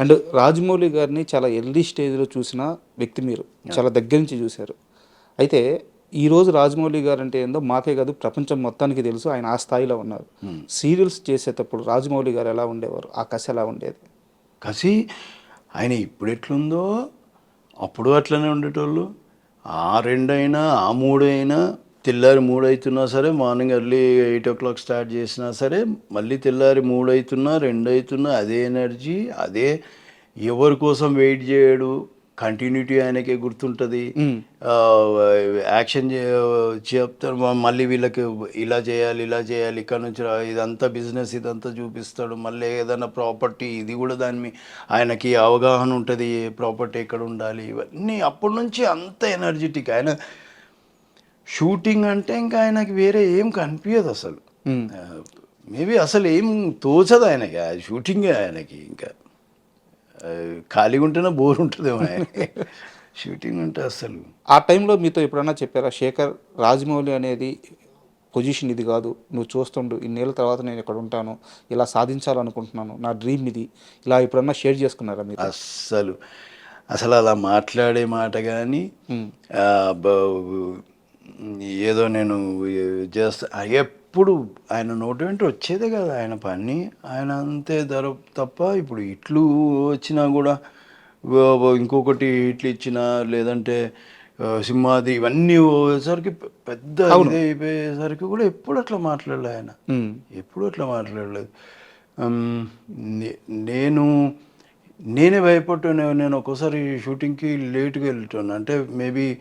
And Rajamouli గారిని చాలా early స్టేజ్లో చూసిన వ్యక్తి మీరు. చాలా దగ్గర నుంచి చూశారు. అయితే ఈ రోజు రాజమౌళి గారు అంటే ఏందో మాకే కాదు ప్రపంచం మొత్తానికి తెలుసు. ఆయన ఆ స్థాయిలో ఉన్నారు. సీరియల్స్ చేసేటప్పుడు రాజమౌళి గారు ఎలా ఉండేవారు? ఆ కసి ఎలా ఉండేది? కసి ఆయన ఇప్పుడు ఎట్లుందో అప్పుడు అట్లనే ఉండేటోళ్ళు. ఆ రెండైనా ఆ మూడైనా తెల్లారి మూడు అవుతున్నా సరే morning early eight o'clock start చేసినా సరే మళ్ళీ తెల్లారి మూడు అవుతున్నా రెండు అవుతున్నా అదే ఎనర్జీ అదే ఎవరి కోసం వెయిట్ చేయడు కంటిన్యూటీ ఆయనకే గుర్తుంటుంది. యాక్షన్ చెప్తారు మళ్ళీ వీళ్ళకి ఇలా చేయాలి ఇలా చేయాలి ఇక్కడ నుంచి ఇదంతా బిజినెస్ ఇదంతా చూపిస్తాడు మళ్ళీ ఏదైనా ప్రాపర్టీ ఇది కూడా దాని ఆయనకి అవగాహన ఉంటుంది ప్రాపర్టీ ఎక్కడ ఉండాలి ఇవన్నీ అప్పటి నుంచి అంత ఎనర్జెటిక్. ఆయన షూటింగ్ అంటే ఇంకా ఆయనకి వేరే ఏం కనిపించదు అసలు. మేబీ అసలు ఏం తోచదు ఆయనకి. షూటింగ్ ఆయనకి ఇంకా. ఖాళీగా ఉంటేనే బోర్ ఉంటుందేమో ఆయనకి. షూటింగ్ ఉంటే అసలు. ఆ టైంలో మీతో ఎప్పుడన్నా చెప్పారా శేఖర్ రాజమౌళి అనేది పొజిషన్ ఇది కాదు నువ్వు చూస్తుండు ఇన్నేళ్ళ తర్వాత నేను ఇక్కడ ఉంటాను ఇలా సాధించాలనుకుంటున్నాను నా డ్రీమ్ ఇది ఇలా ఎప్పుడన్నా షేర్ చేసుకున్నారా మీరు? అస్సలు. అసలు అలా మాట్లాడే మాట కానీ ఏదో నేను చేస్తా ఎప్పుడు ఆయన నోటి వెంట వచ్చేదే కదా ఆయన పని. ఆయన అంతే ధర తప్ప ఇప్పుడు ఇట్లు వచ్చినా కూడా ఇంకొకటి ఇట్లు ఇచ్చినా లేదంటే సింహాది ఇవన్నీ వచ్చేసరికి పె- పెద్ద అయిపోయేసరికి కూడా ఎప్పుడు అట్లా మాట్లాడలే ఆయన. ఎప్పుడు అట్లా మాట్లాడలేదు. నేను నేనే భయపడ్డాను. నేను ఒక్కోసారి షూటింగ్కి లేట్గా వెళ్తాను. అంటే మేబీ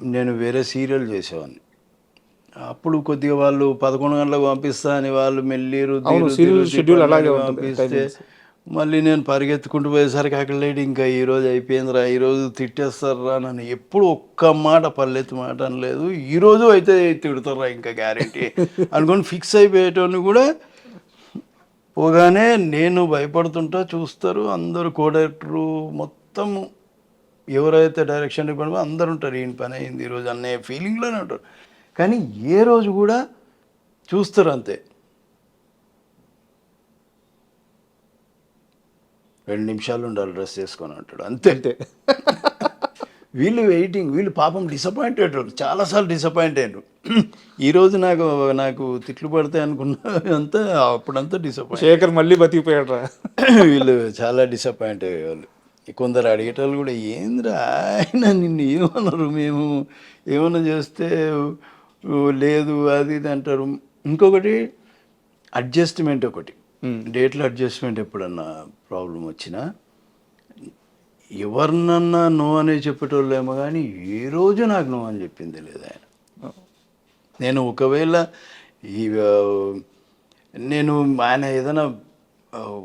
నేను వేరే సీరియల్ చేసేవాడిని. అప్పుడు కొద్దిగా వాళ్ళు పదకొండు గంటలకు పంపిస్తా అని వాళ్ళు serial schedule అలాగే పంపిస్తే మళ్ళీ నేను పరిగెత్తుకుంటూ పోయేసరికి అక్కడ లేడు ఇంకా ఈ రోజు అయిపోయిందిరా ఈ రోజు తిట్టేస్తారా నన్ను ఎప్పుడు ఒక్క మాట పల్లెత్తు మాట అనలేదు. ఈ రోజు అయితే తిడతారా ఇంకా గ్యారెంటీ అనుకొని ఫిక్స్ అయిపోయేటోని కూడా పోగానే నేను భయపడుతుంటా చూస్తారు అందరూ కోడైరెక్టరు మొత్తం ఎవరైతే డైరెక్షన్ డిపార్ట్మెంట్ అందరు ఉంటారు ఈయన పని అయింది ఈరోజు అనే ఫీలింగ్లోనే ఉంటారు. కానీ ఏ రోజు కూడా చూస్తారు అంతే. రెండు నిమిషాలు ఉండాలి డ్రెస్ చేసుకొని అంటాడు. అంతే అంతే వీళ్ళు వెయిటింగ్ వీళ్ళు పాపం డిసప్పాయింటెడ్ చాలాసార్లు డిసప్పాయింట్ అయ్యారు. ఈరోజు నాకు నాకు తిట్లు పడతాయి అనుకున్నా అంతా అప్పుడంతా డిసప్పాయింట్ శేఖర్ మళ్ళీ బతికిపోయాడు రా వీళ్ళు చాలా డిసప్పాయింట్ అయ్యేవాళ్ళు. కొందరు అడిగేటోళ్ళు కూడా ఏందిరా ఆయన నిన్ను ఏమన్నారు మేము? ఏమన్నా చేస్తే లేదు అది ఇది అంటారు. ఇంకొకటి అడ్జస్ట్మెంట్ ఒకటి. డేట్లో అడ్జస్ట్మెంట్ ఎప్పుడన్నా ప్రాబ్లం వచ్చినా ఎవరినన్నా నో అనే చెప్పేటోళ్ళేమో కానీ ఏ రోజు నాకు నో అని చెప్పింది లేదు ఆయన. నేను ఒకవేళ ఈ నేను ఆయన ఏదైనా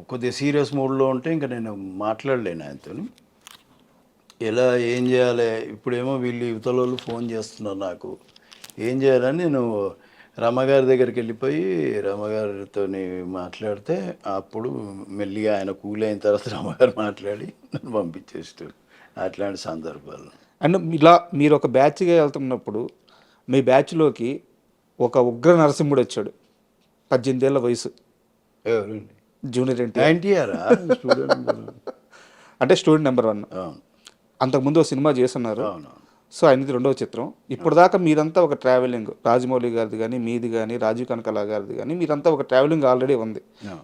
కొద్దిగా సీరియస్ మూడ్లో ఉంటే ఇంకా నేను మాట్లాడలేను ఆయనతో ఎలా ఏం చేయాలి? ఇప్పుడేమో వీళ్ళు యువతల వాళ్ళు ఫోన్ చేస్తున్నారు నాకు. ఏం చేయాలని నేను రమ్మగారి దగ్గరికి వెళ్ళిపోయి రమ్మగారితో మాట్లాడితే అప్పుడు మెల్లిగా ఆయన కూల్ అయిన తర్వాత రమ్మగారు మాట్లాడి నన్ను పంపించేస్తారు అట్లాంటి సందర్భాలు. అండ్ ఇలా మీరు ఒక బ్యాచ్గా వెళ్తున్నప్పుడు మీ బ్యాచ్లోకి ఒక ఉగ్ర నరసింహుడు వచ్చాడు. పద్దెనిమిదేళ్ళ వయసు. ఎవరండి? Junior NT NTR? స్టూడెంట్ అంటే స్టూడెంట్ నెంబర్ వన్. అంతకుముందు ఒక సినిమా చేస్తున్నారు. సో ఆయనది రెండవ చిత్రం. ఇప్పటిదాకా మీరంతా ఒక ట్రావెలింగ్ రాజమౌళి గారిది కానీ మీది కానీ రాజీవ్ కనకల గారిది కానీ మీరంతా ఒక ట్రావెలింగ్ ఆల్రెడీ ఉంది.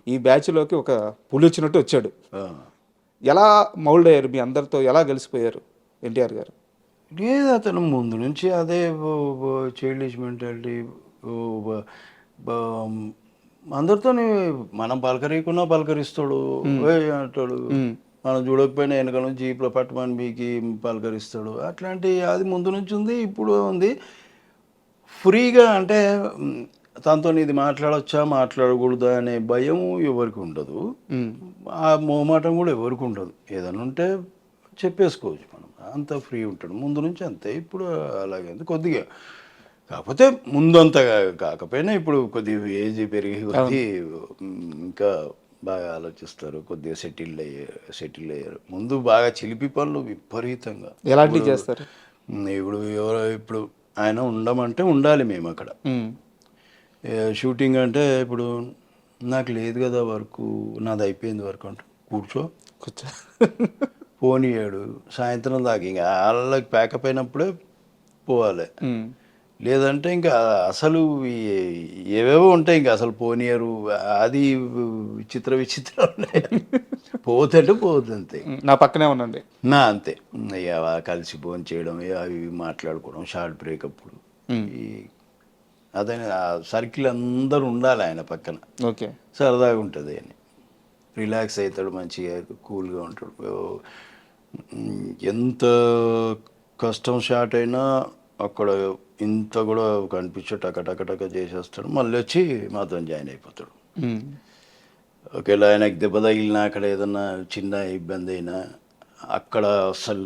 ఈ బ్యాచ్లోకి ఒక పులి వచ్చినట్టు వచ్చాడు. ఎలా మౌల్డ్ అయ్యారు మీ అందరితో? ఎలా కలిసిపోయారు ఎన్టీఆర్ గారు? లేదు అతను ముందు నుంచి అదే చైల్డిష్ మెంటాలిటీ అందరితో మనం పలకరీకున్నా పలకరిస్తాడు. అంటాడు. మనం చూడకపోయినా వెనక నుంచి జీప్లో పట్టమని బీకి పలకరిస్తాడు. అట్లాంటి అది ముందు నుంచి ఉంది ఇప్పుడు ఉంది. ఫ్రీగా అంటే తనతో ఇది మాట్లాడొచ్చా మాట్లాడకూడదా అనే భయం ఎవరికి ఉండదు. ఆ మోమాటం కూడా ఎవరికి ఉండదు. ఏదైనా ఉంటే చెప్పేసుకోవచ్చు మనం. అంత ఫ్రీ ఉంటాడు. ముందు నుంచి అంతే. ఇప్పుడు అలాగే కొద్దిగా కాకపోతే ముందంత కాకపోయినా ఇప్పుడు కొద్దిగా ఏజ్ పెరిగి కొద్ది ఇంకా బాగా ఆలోచిస్తారు కొద్దిగా సెటిల్ అయ్యారు సెటిల్ అయ్యారు. ముందు బాగా చిలిపి పనులు విపరీతంగా. ఎలాంటివి చేస్తారు? ఇప్పుడు ఎవరో ఇప్పుడు ఆయన ఉండమంటే ఉండాలి మేము అక్కడ. షూటింగ్ అంటే ఇప్పుడు నాకు లేదు కదా వర్క్ నాది అయిపోయింది వర్క్ అంట. కూర్చో. కూర్చో. పోనీయాడు. సాయంత్రం దాకా ఇంకా వాళ్ళకి ప్యాకప్ అయినప్పుడే పోవాలి. లేదంటే ఇంకా అసలు ఏవేవో ఉంటాయి ఇంకా అసలు పోనీయరు అది విచిత్ర విచిత్రం ఉన్నాయి. పోతుంటే పోతుంది ఉమ్, నా పక్కనే ఉండండి. నా అంతే. ఇక కలిసి భోజనం చేయడం అవి ఇవి మాట్లాడుకోవడం షార్ట్ బ్రేక్ అప్పుడు. అదే సర్కిల్ అందరూ ఉండాలి ఆయన పక్కన. ఓకే. సరదాగా ఉంటుంది అని రిలాక్స్ అవుతాడు మంచిగా కూల్గా ఉంటాడు. ఎంత కష్టం స్టార్ట్ అయినా అక్కడ ఇంత కూడా కనిపించే టక టక టక చేసేస్తాడు. మళ్ళీ వచ్చి మాతో జాయిన్ అయిపోతాడు. ఒకవేళ ఆయనకి దెబ్బ తగిలినా అక్కడ ఏదన్నా చిన్న ఇబ్బంది అయినా అక్కడ అసలు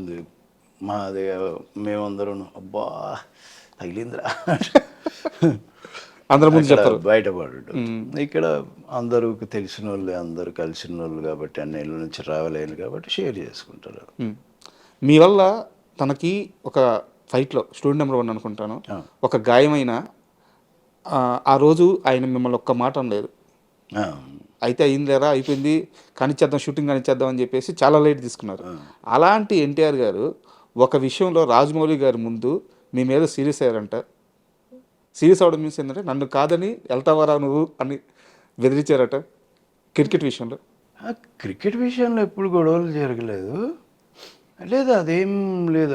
మాది మేమందరం అబ్బా తగిలిందిరా. అందరి ముందు బయటపడు ఇక్కడ అందరూ తెలిసిన వాళ్ళు అందరూ కలిసిన వాళ్ళు కాబట్టి అన్నేళ్ళ నుంచి రావలేను కాబట్టి షేర్ చేసుకుంటారు. మీ వల్ల తనకి ఒక ఫైట్లో స్టూడెంట్ నెంబర్ వన్ అనుకుంటాను. ఒక గాయమైన ఆ, ఆ రోజు ఆయన మిమ్మల్ని ఒక్క మాట అనలేదు. అయితే అయిందిలేరా అయిపోయింది కానిచ్చేద్దాం షూటింగ్ కానిచ్చేద్దాం అని చెప్పేసి చాలా లైట్ తీసుకున్నారు. అలాంటి ఎన్టీఆర్ గారు ఒక విషయంలో రాజమౌళి గారి ముందు మీ మీద సీరియస్ అయ్యారంట. సీరియస్ అవడం మీన్స్ ఏంటంటే నన్ను కాదని వెళ్తావరా నువ్వు అని బెదిరించారట క్రికెట్ విషయంలో. క్రికెట్ విషయంలో ఎప్పుడు గొడవలు జరగలేదు. లేదు అదేం లేదు.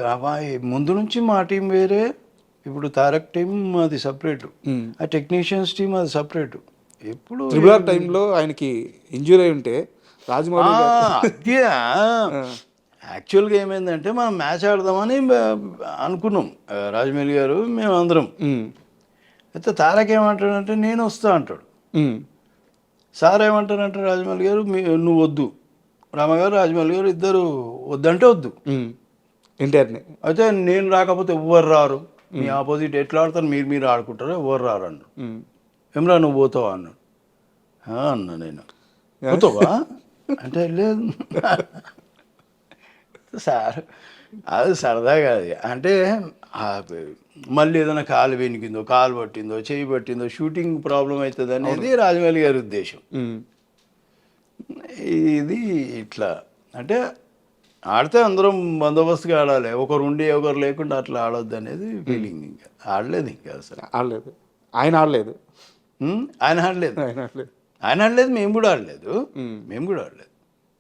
ముందు నుంచి మా టీం వేరే ఇప్పుడు తారక్ టీం అది సపరేట్. ఆ టెక్నీషియన్స్ టీం అది సపరేట్. ఎప్పుడు త్రిబుల్ టైంలో ఆయనకి ఇంజూరీ అయి ఉంటే రాజమౌళి యాక్చువల్గా ఏమైందంటే మనం మ్యాచ్ ఆడదామని అనుకున్నాం. రాజమౌళి గారు మేము అందరం. అయితే తారక్ ఏమంటాడంటే నేను వస్తా అంటాడు. సార్ ఏమంటారంటే రాజమౌళి గారు నువ్వు వద్దు రామగారు రాజమౌళి గారు ఇద్దరు వద్దంటే వద్దు. ఎన్టీఆర్ని అయితే నేను రాకపోతే ఎవ్వరు రారు? మీ ఆపోజిట్ ఎట్లా ఆడతారు? మీరు మీరు ఆడుకుంటారు ఎవరు రారు అన్నాడు. ఏమరా నువ్వు పోతావా అన్నాడు. అన్నా నేను. పోతావా? అంటే లేదు. సార్ అది సరదాగా అది. అంటే మళ్ళీ ఏదైనా కాలు వెనికిందో కాలు పట్టిందో చేయి పట్టిందో షూటింగ్ ప్రాబ్లం అవుతుంది అనేది రాజమౌళి గారి ఉద్దేశం. ఇది ఇట్లా. అంటే ఆడితే అందరం బందోబస్తుగా ఆడాలి. ఒకరు ఉండి ఒకరు లేకుండా అట్లా ఆడొద్దు అనేది ఫీలింగ్ ఇంకా. ఆడలేదు ఇంకా అసలు. ఆడలేదు. ఆయన ఆడలేదు? ఆయన ఆడలేదు. ఆయన ఆడలేదు. ఆయన ఆడలేదు మేము కూడా ఆడలేదు. మేము కూడా ఆడలేదు.